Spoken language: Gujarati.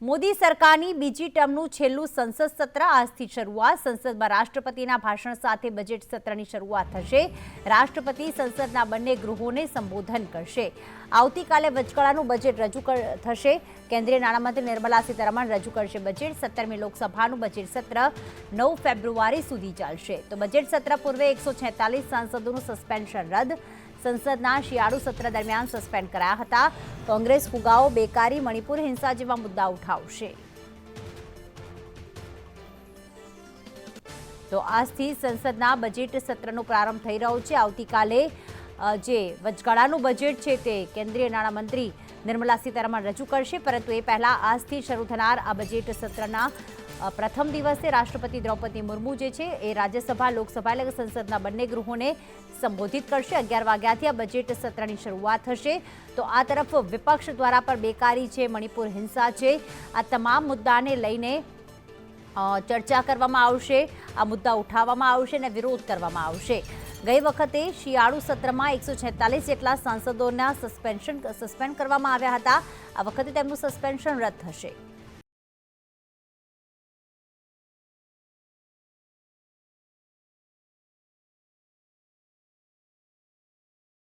મોદી સરકારની બીજી ટર્મનું છેલ્લું સંસદ સત્ર આજથી શરૂઆત. સંસદમાં રાષ્ટ્રપતિના ભાષણ સાથે બજેટ સત્રની શરૂઆત થશે. રાષ્ટ્રપતિ સંસદના બંને ગૃહોને સંબોધન કરશે. આવતીકાલે વચગાળાનું બજેટ રજૂ થશે. કેન્દ્રીય નાણામંત્રી નિર્મલા સીતારમણ રજૂ કરશે બજેટ સત્તરમી લોકસભાનું બજેટ સત્ર નવ ફેબ્રુઆરી સુધી ચાલશે. તો બજેટ સત્ર પૂર્વે એકસો સાંસદોનું સસ્પેન્શન રદ. સંસદના શિયાળુ સત્ર દરમિયાન સસ્પેન્ડ કરાયા હતા. કોંગ્રેસ ફુગાઓ, બેકારી, મણિપુર હિંસા જેવા મુદ્દા ઉઠાવશે. તો આજથી સંસદના બજેટ સત્રનો પ્રારંભ થઈ રહ્યો છે. આવતીકાલે જે વચગાળાનું બજેટ છે તે કેન્દ્રીય નાણામંત્રી નિર્મલા સીતારામન રજૂ કરશે. પરંતુ એ પહેલા આજથી શરૂ થનાર આ બજેટ સત્રના પ્રથમ દિવસે રાષ્ટ્રપતિ દ્રૌપદી મુર્મુ જે છે એ રાજ્યસભા, લોકસભા એટલે સંસદના બંને ગૃહોને સંબોધિત કરશે. અગિયાર વાગ્યાથી આ બજેટ સત્રની શરૂઆત થશે. તો આ તરફ વિપક્ષ દ્વારા પણ બેકારી છે, મણિપુર હિંસા છે. આ તમામ મુદ્દાને લઈને ચર્ચા કરવામાં આવશે. આ મુદ્દા ઉઠાવવામાં આવશે અને વિરોધ કરવામાં આવશે. ગઈ વખતે શિયાળુ સત્રમાં એકસો જેટલા સાંસદોના સસ્પેન્શન સસ્પેન્ડ કરવામાં આવ્યા હતા. આ વખતે તેમનું સસ્પેન્શન રદ થશે.